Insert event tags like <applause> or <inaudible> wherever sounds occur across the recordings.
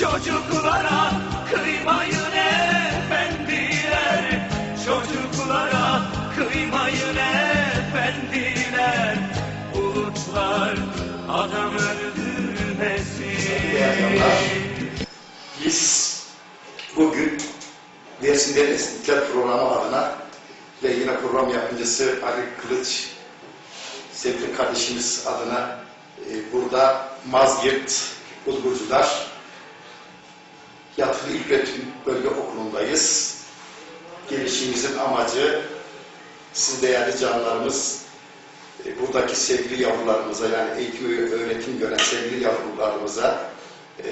Çocuklara kıymayın efendiler? Çocuklara kıymayın efendiler? Bulutlar adam öldürmesin. Biz bugün Dersimler İstiklal Programı adına ve yine program yapımcısı Ali Kılıç sevgili kardeşimiz adına e, burada Mazgirt Bulgurcular Yatılı İlköğretim Bölge Okulu'ndayız. Gelişimizin amacı siz değerli canlarımız e, buradaki sevgili yavrularımıza yani eğitim ve öğretim gören sevgili yavrularımıza e,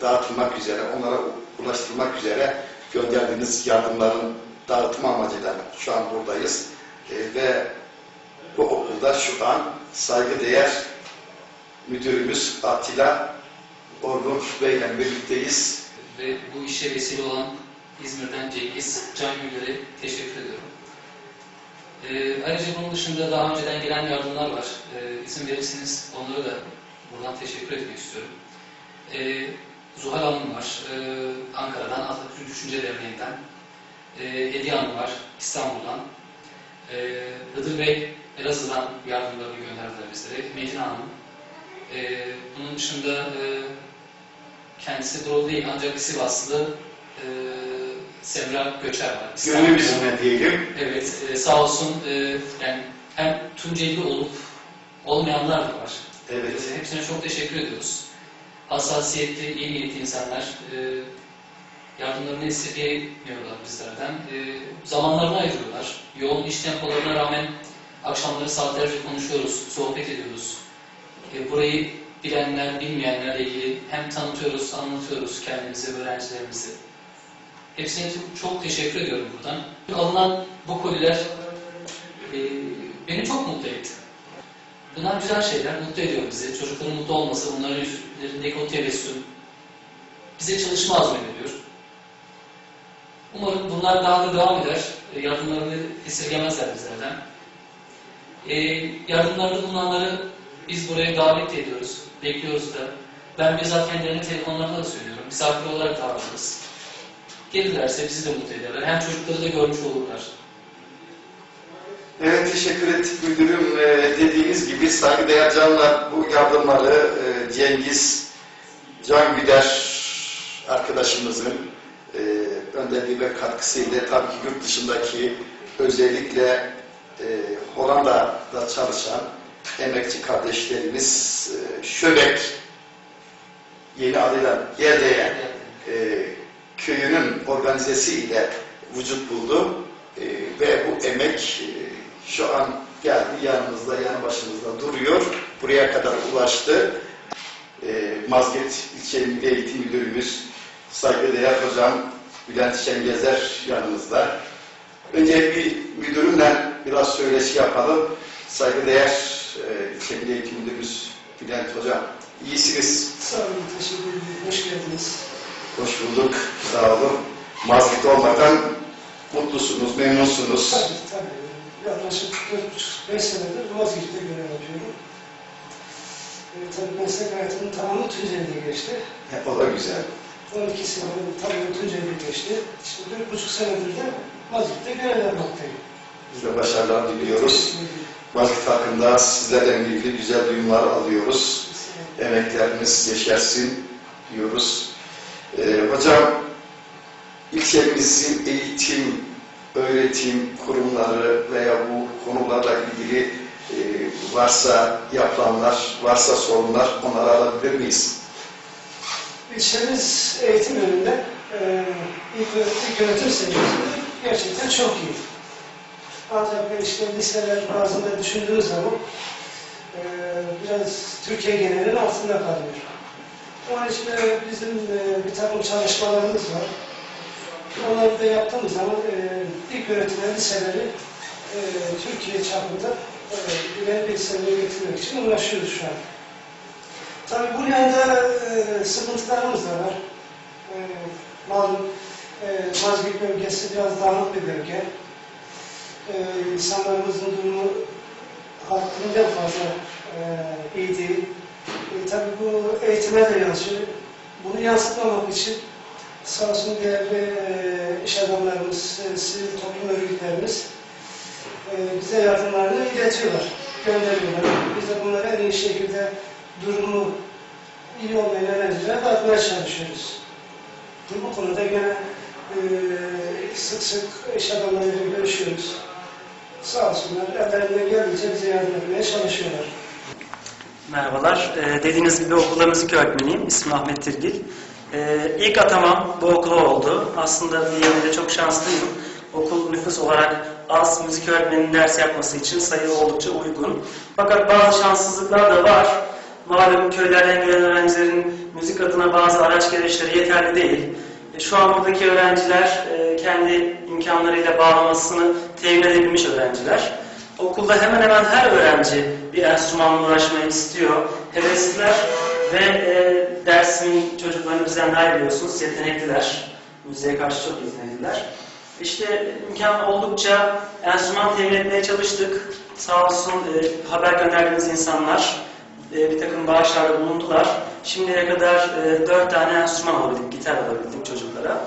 dağıtılmak üzere, onlara ulaştırmak üzere gönderdiğiniz yardımların dağıtma amacıyla şu an buradayız. E, ve bu okulda şu an saygıdeğer müdürümüz Atilla Orgun Bey ile birlikteyiz. Ve bu işe vesile olan İzmir'den Cengiz Can Güller'e teşekkür ediyorum. Ee, ayrıca bunun dışında daha önceden gelen yardımlar var. Ee, izin verirseniz onlara da buradan teşekkür etmek istiyorum. Ee, Zuhal Hanım var, ee, Ankara'dan, Atatürk Düşünce Derneği'nden. Ee, Hediye Hanım var, İstanbul'dan. Ee, Hıdır Bey, Elazığ'dan yardımlarını gönderdiler bizlere. Metin Hanım. Ee, bunun dışında ee, Kendisi buralı değil ancak Sivaslı e, Semra Göçer var. Gönül bizimle diyelim. Evet, e, sağ olsun e, yani hem Tunceli olup olmayanlar da var. Evet. E, hepsine çok teşekkür ediyoruz. Hassasiyetli, iyi niyetli insanlar. E, yardımlarını esirgeyemiyorlar bizlerden. E, zamanlarını ayırıyorlar. Yoğun iş tempolarına rağmen akşamları saatlerce konuşuyoruz, sohbet ediyoruz. E, burayı bilenler, bilmeyenlerle ilgili hem tanıtıyoruz, anlatıyoruz kendimizi, öğrencilerimizi. Hepsine çok- teşekkür ediyorum buradan. Alınan bu koliler e, beni çok mutlu etti. Bunlar güzel şeyler, mutlu ediyor bizi. Çocukların mutlu olması, onların yüzlerindeki o tebessüm bize çalışma azmediyor. Umarım bunlar daha da devam eder. E, Yardımlarını esirgemezler bizlerden. E, yardımlarda bulunanları biz buraya davet ediyoruz, bekliyoruz da. Ben bizzat kendilerine telefonlarla da söylüyorum. Misafir olarak davetliyiz. Gelirlerse bizi de mutlu ederler. Hem çocukları da görmüş olurlar. Evet teşekkür ettik müdürüm. Ee, dediğiniz gibi saygıdeğer canlar bu yardımları e, Cengiz Can Güder arkadaşımızın e, önderliği ve katkısıyla tabii ki yurt dışındaki özellikle e, Hollanda'da çalışan emekçi kardeşlerimiz e, Şöbek yeni adıyla Yerdeyen e, köyünün organizesiyle vücut buldu E, ve bu emek e, şu an geldi yanımızda, yanı başımızda duruyor. Buraya kadar ulaştı. E, Mazgirt İlçe Eğitim Müdürümüz saygıdeğer hocam Bülent Şengezer yanımızda. Önce bir müdürümle biraz söyleşi yapalım. Saygıdeğer e, İlçe Milli Eğitim Müdürümüz Bülent Hocam. İyisiniz. Sağ olun, teşekkür ederim. Hoş geldiniz. Hoş bulduk. Sağ olun. Mazgirt olmaktan mutlusunuz, memnunsunuz. Tabii, tabii. Yaklaşık 4,5-5 senedir Boğazgirt'te görev yapıyorum. E, tabii meslek hayatımın tamamı Tunceli'de geçti. Hep o da güzel. 12 senedir tamamı Tunceli'de geçti. İşte 4,5 senedir de Boğazgirt'te görev yapmaktayım. Biz de başarılar diliyoruz. Teşekkür ederim. Mazgirt hakkında sizlerle ilgili güzel duyumlar alıyoruz. Biz, e, Emeklerimiz yeşersin diyoruz. Ee, hocam, ilçemizin eğitim, öğretim kurumları veya bu konularla ilgili e, varsa yapılanlar, varsa sorunlar onları alabilir miyiz? İlçemiz eğitim yönünde e, ilk yönetim seviyesinde gerçekten çok iyi. Ancak işte liseler bazında düşündüğünüz zaman e, biraz Türkiye genelinin altında kalıyor. Onun için bizim e, bir takım çalışmalarımız var. Onları da yaptığımız zaman e, ilk öğretilen liseleri e, Türkiye çapında e, ileri bir seviyeye getirmek için uğraşıyoruz şu an. Tabii bu yanda e, sıkıntılarımız da var. E, malum e, Mazgirt bölgesi biraz dağınık bir bölge. E, insanlarımızın durumu hakkında fazla e, iyi değil. E, tabii bu eğitime de yansıyor. bunu yansıtmamak için sağ olsun değerli e, iş adamlarımız, e, sivil toplum örgütlerimiz e, bize yardımlarını iletiyorlar, gönderiyorlar. Biz de bunları en iyi şekilde durumu iyi olmayan öğrencilere dağıtmaya çalışıyoruz. Bu konuda gene e, sık sık iş adamlarıyla görüşüyoruz. Sağ olsunlar, ellerinden geldiğince bize yardım etmeye çalışıyorlar. Merhabalar. Ee, dediğiniz gibi okulda müzik öğretmeniyim. İsmim Ahmet Tirgil. Ee, ilk atamam bu okula oldu. Aslında bir yönüyle çok şanslıyım. Okul nüfus olarak az müzik öğretmeninin ders yapması için sayı oldukça uygun. Fakat bazı şanssızlıklar da var. Malum köylerden gelen öğrencilerin müzik adına bazı araç gereçleri yeterli değil. E, Şu an buradaki öğrenciler e, kendi imkanlarıyla bağlamasını temin edebilmiş öğrenciler. Okulda hemen hemen her öğrenci bir enstrümanla uğraşmayı istiyor. Hevesliler ve e, dersin çocuklarını bizden daha biliyorsunuz. Yetenekliler. Müziğe karşı çok yetenekliler. İşte imkan oldukça enstrüman temin etmeye çalıştık. Sağ olsun haber gönderdiğimiz insanlar bir takım bağışlarda bulundular. Şimdiye kadar e, dört tane enstrüman alabildik, gitar alabildik çocuklara.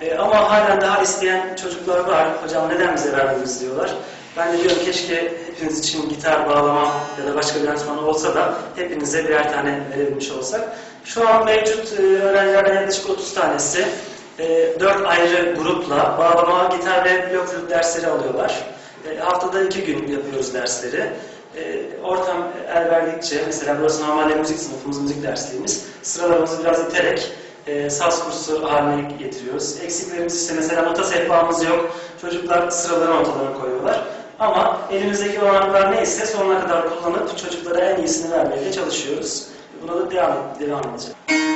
E, ama halen daha isteyen çocuklar var. Hocam neden bize vermediniz diyorlar. Ben de diyorum keşke hepiniz için gitar bağlama ya da başka bir enstrüman olsa da hepinize birer tane verebilmiş olsak. Şu an mevcut e, öğrencilerden yaklaşık 30 tanesi e, 4 ayrı grupla bağlama, gitar ve blok dersleri alıyorlar. E, haftada iki gün yapıyoruz dersleri. E, ortam el verdikçe, mesela burası normalde müzik sınıfımız, müzik dersliğimiz. Sıralarımızı biraz iterek e, saz kursu haline getiriyoruz. Eksiklerimiz işte mesela nota sehpamız yok. Çocuklar sıraları notalarını koyuyorlar. Ama elimizdeki olanaklar neyse sonuna kadar kullanıp çocuklara en iyisini vermeye çalışıyoruz. Buna da devam, devam edeceğiz.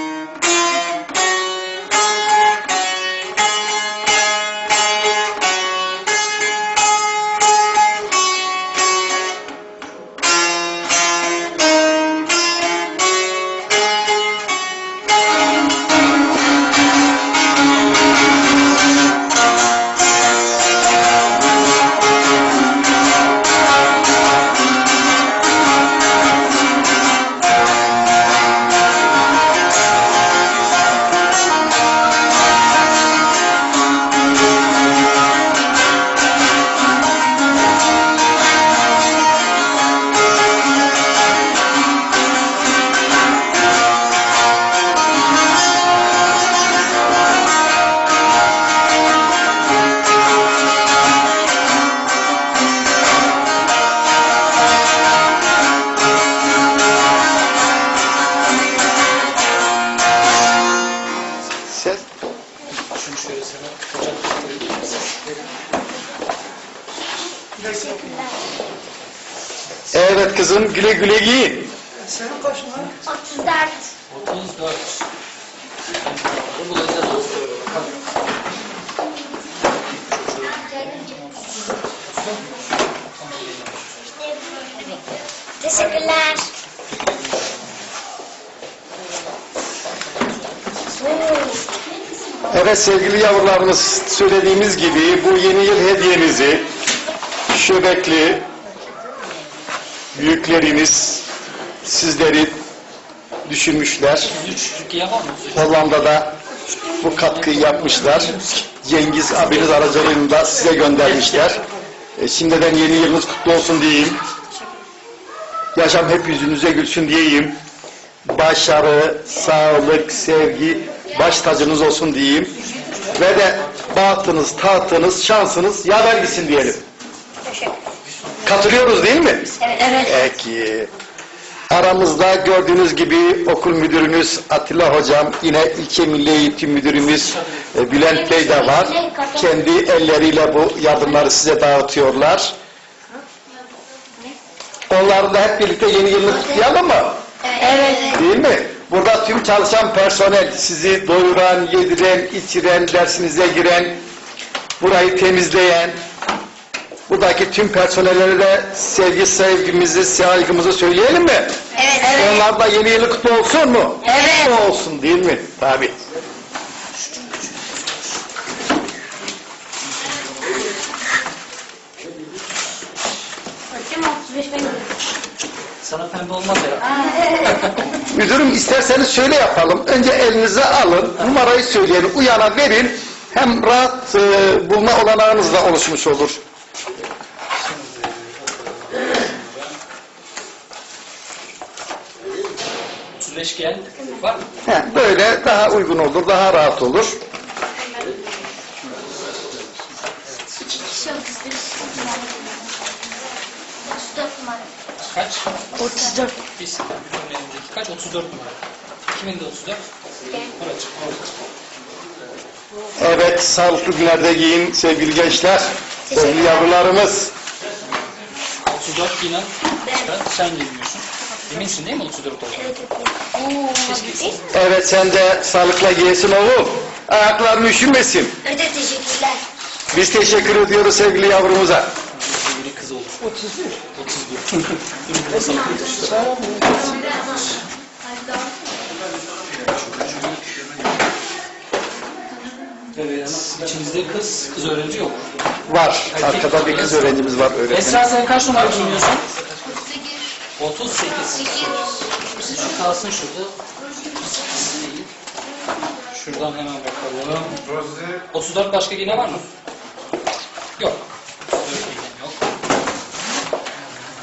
Kızım güle güle giyin. Senin kaç numara? 34. 34. Bu bulacağız. Teşekkürler. Evet sevgili yavrularımız söylediğimiz gibi bu yeni yıl hediyenizi şöbekli büyüklerimiz sizleri düşünmüşler. 3 Türkiye var mı? Hollanda'da bu katkıyı yapmışlar. Cengiz abiniz aracılığında size göndermişler. E, şimdiden yeni yılınız kutlu olsun diyeyim. Yaşam hep yüzünüze gülsün diyeyim. Başarı, sağlık, sevgi baş tacınız olsun diyeyim. Ve de bahtınız, tahtınız, şansınız yaver gitsin diyelim. Katılıyoruz değil mi? Evet. Peki. Aramızda gördüğünüz gibi okul müdürümüz Atilla Hocam, yine ilçe milli eğitim müdürümüz e, Bülent Bey de var. Kendi elleriyle bu yardımları size dağıtıyorlar. Onları da hep birlikte yeni yılını kutlayalım mı? Evet. Değil mi? Burada tüm çalışan personel sizi doyuran, yediren, içiren, dersinize giren, burayı temizleyen, buradaki tüm personellere de sevgi, sevgimizi, saygımızı söyleyelim mi? Evet. Onlar da yeni yılı kutlu olsun mu? Evet. Kutlu olsun değil mi? Tabii. Hocam 35 benim. Sana pembe olmaz ya. <laughs> Müdürüm isterseniz şöyle yapalım. Önce elinize alın, numarayı söyleyin, uyana verin. Hem rahat e, bulma olanağınız da oluşmuş olur. Gel. Var mı? Böyle daha uygun olur, daha rahat olur. Kaç? 34. Biz elindeki kaç? 34 numara. Kimin de 34? Buracık. Evet, sağlıklı günlerde giyin sevgili gençler, sevgili yavrularımız. 34 binen çıkar. Sen giymiyorsun. Eminsin değil mi 34 olduğunu? Evet, sen de sağlıkla giyesin oğlum. Ayakların üşümesin. Öde teşekkürler. Biz teşekkür ediyoruz sevgili yavrumuza. Sevgili kız olur. 31. 31. Dur bir basalım. Evet. İçimizde kız, kız öğrenci yok. Var, arkada bir kız öğrencimiz var öğretmenim. Esra sen kaç numara giyiniyorsun? 38. Şu kalsın şurada. Şuradan hemen bakalım. 34 başka giyine var mı? Yok. 34 giyinen yok.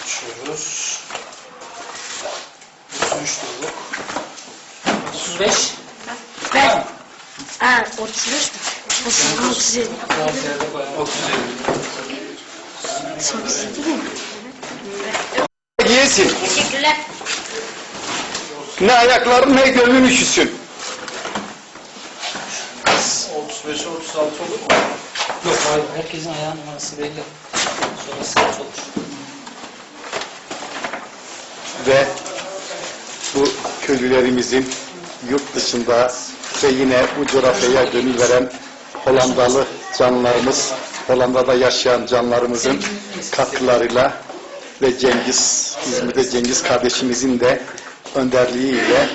Açıyoruz. 33 de yok. 35. Ben. Ha 35 mi? 37. Biraz yerde bayağı. 37 mi? Giyesin. Teşekkürler. Ne ayakların ne gönlün üşüsün. 35 36 olur mu? Yok hayır. Herkesin ayağı numarası belli. Sonra sıkıntı olur. Ve bu köylülerimizin yurt dışında ve yine bu coğrafyaya gönül veren Hollandalı canlarımız, Hollanda'da yaşayan canlarımızın katkılarıyla ve Cengiz, İzmir'de Cengiz kardeşimizin de önderliğiyle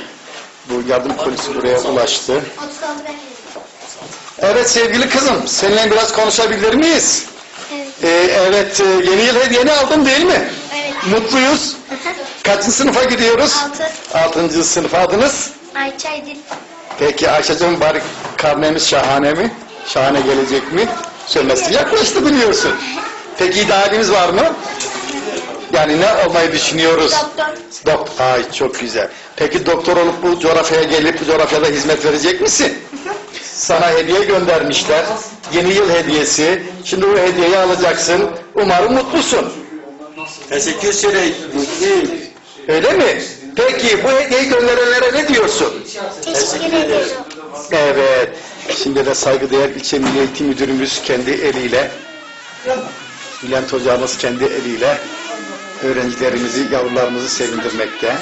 bu yardım polisi buraya ulaştı. 36 ben Evet sevgili kızım, seninle biraz konuşabilir miyiz? Evet. Ee, evet, e, yeni yıl hediyeni aldın değil mi? Evet. Mutluyuz. <laughs> Kaçıncı sınıfa gidiyoruz? 6. Altıncı sınıf adınız? Ayça Aydın. Peki Ayşe'cim bari karnemiz şahane mi? Şahane gelecek mi? Söylemesi yaklaştı biliyorsun. Peki idealimiz var mı? Yani ne olmayı düşünüyoruz? Doktor. Doktor. Ay çok güzel. Peki doktor olup bu coğrafyaya gelip bu coğrafyada hizmet verecek misin? Sana hediye göndermişler. Yeni yıl hediyesi. Şimdi bu hediyeyi alacaksın. Umarım mutlusun. Teşekkür ederim. Mutluyum. Öyle mi? Peki bu hediyeyi gönderenlere ne diyorsun? Teşekkür ederim. Evet. Şimdi de saygıdeğer ilçe Milli Eğitim Müdürümüz kendi eliyle, Bülent Hocamız kendi eliyle öğrencilerimizi, yavrularımızı sevindirmekte.